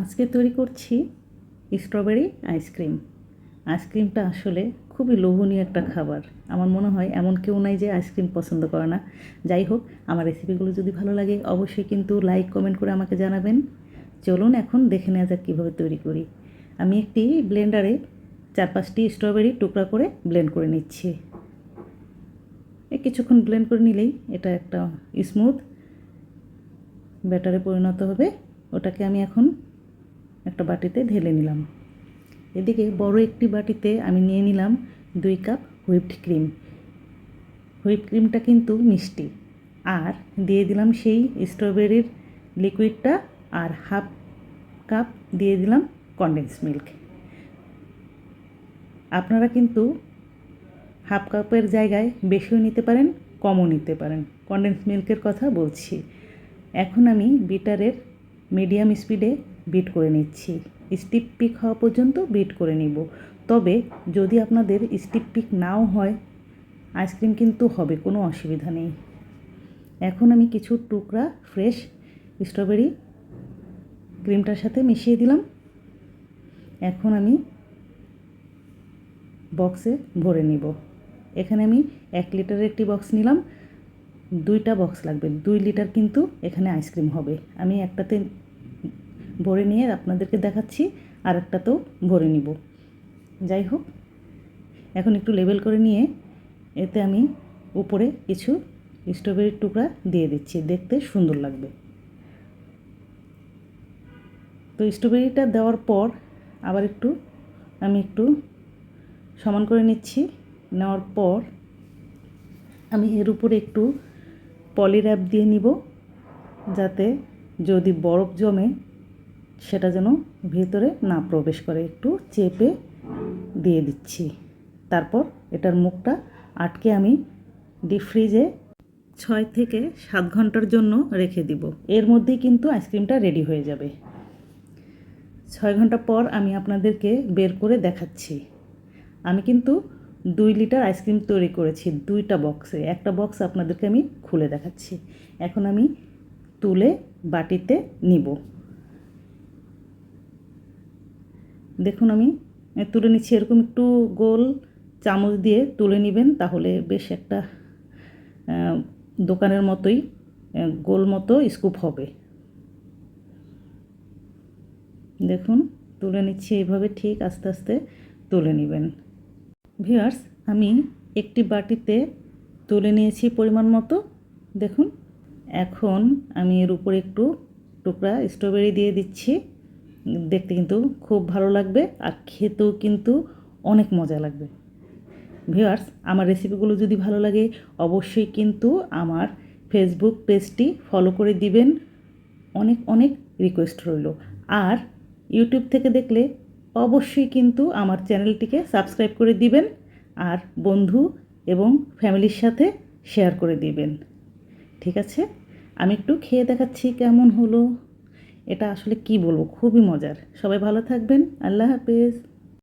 আজকে তৈরি করছি স্ট্রবেরি আইসক্রিম আইসক্রিমটা আসলে খুবই লোভনীয় একটা খাবার। আমার মনে হয় এমন কেউ নাই যে আইসক্রিম পছন্দ করে না। যাই হোক, আমার রেসিপিগুলো যদি ভালো লাগে, অবশ্যই কিন্তু লাইক কমেন্ট করে আমাকে জানাবেন। চলুন এখন দেখে নেওয়া যাক কীভাবে তৈরি করি। আমি একটি ব্লেন্ডারে চার পাঁচটি স্ট্রবেরি টুকরা করে ব্লেন্ড করে নিচ্ছি। কিছুক্ষণ ব্লেন্ড করে নিলেই এটা একটা স্মুথ ব্যাটারে পরিণত হবে। ওটাকে আমি এখন একটা বাটিতে ঢেলে নিলাম। এদিকে বড় একটি বাটিতে আমি নিয়ে নিলাম দুই কাপ হুইপড ক্রিম। হুইপ ক্রিমটা কিন্তু মিষ্টি। আর দিয়ে দিলাম সেই স্ট্রবেরির লিকুইডটা আর হাফ কাপ দিয়ে দিলাম কনডেন্স মিল্ক আপনারা কিন্তু হাফ কাপের জায়গায় বেশিও নিতে পারেন, কমও নিতে পারেন। কনডেন্স মিল্কের কথা বলছি। এখন আমি বিটারের মিডিয়াম স্পিডে বিট করে নিচ্ছি। স্টিপ পিক হওয়া পর্যন্ত বিট করে নিব। তবে যদি আপনাদের স্টিপ পিক নাও হয় আইসক্রিম কিন্তু হবে, কোনো অসুবিধা নেই। এখন আমি কিছু টুকরা ফ্রেশ স্ট্রবেরি ক্রিমটার সাথে মিশিয়ে দিলাম। এখন আমি বক্সে ভরে নিব। এখানে আমি এক লিটারের একটি বক্স নিলাম। দুইটা বক্স লাগবে। দুই লিটার কিন্তু এখানে আইসক্রিম হবে। আমি একটাতে ভরে নিয়ে আপনাদেরকে দেখাচ্ছি আর একটাতেও ভরে নিব। যাই হোক, এখন একটু লেবেল করে নিয়ে এতে আমি উপরে কিছু স্ট্রবেরির টুকরা দিয়ে দিচ্ছি, দেখতে সুন্দর লাগবে। তো স্ট্রবেরিটা দেওয়ার পর আবার একটু আমি একটু সমান করে নিচ্ছি। নেওয়ার পর আমি এর উপরে একটু পলির্যাপ দিয়ে নিব, যাতে যদি বরফ জমে সেটা যেন ভেতরে না প্রবেশ করে, একটু চেপে দিয়ে দিচ্ছি। তারপর এটার মুখটা আটকে আমি ডিপ ফ্রিজে ছয় থেকে সাত ঘণ্টার জন্য রেখে দিব। এর মধ্যেই কিন্তু আইসক্রিমটা রেডি হয়ে যাবে। ছয় ঘণ্টা পর আমি আপনাদেরকে বের করে দেখাচ্ছি। আমি কিন্তু দুই লিটার আইসক্রিম তৈরি করেছি দুইটা বক্সে। একটা বক্স আপনাদেরকে আমি খুলে দেখাচ্ছি। এখন আমি তুলে বাটিতে নিব। দেখুন আমি তুলে নিচ্ছি। এরকম একটু গোল চামচ দিয়ে তুলে নেবেন, তাহলে বেশ একটা দোকানের মতোই গোল মতো স্কুপ হবে। দেখুন, তুলে নিচ্ছি এইভাবে ঠিক আস্তে আস্তে তুলে নেবেন। ভিউয়ার্স, আমি একটি বাটিতে তুলে নিয়েছি পরিমাণ মতো। দেখুন, এখন আমি এর উপরে একটু টুকরা স্ট্রবেরি দিয়ে দিচ্ছি। দেখতে কিন্তু খুব ভালো লাগবে আর খেতেও কিন্তু অনেক মজা লাগবে। ভিউয়ার্স, আমার রেসিপিগুলো যদি ভালো লাগে, অবশ্যই কিন্তু আমার ফেসবুক পেজটি ফলো করে দিবেন। অনেক অনেক রিকোয়েস্ট রইল। আর ইউটিউব থেকে দেখলে অবশ্যই কিন্তু আমার চ্যানেলটিকে সাবস্ক্রাইব করে দিবেন আর বন্ধু এবং ফ্যামিলির সাথে শেয়ার করে দিবেন। ঠিক আছে? আমি একটু খেয়ে দেখাচ্ছি কেমন হলো। এটা আসলে কি বলব? খুবই মজার। সবাই ভালো থাকবেন। আল্লাহ হাফেজ।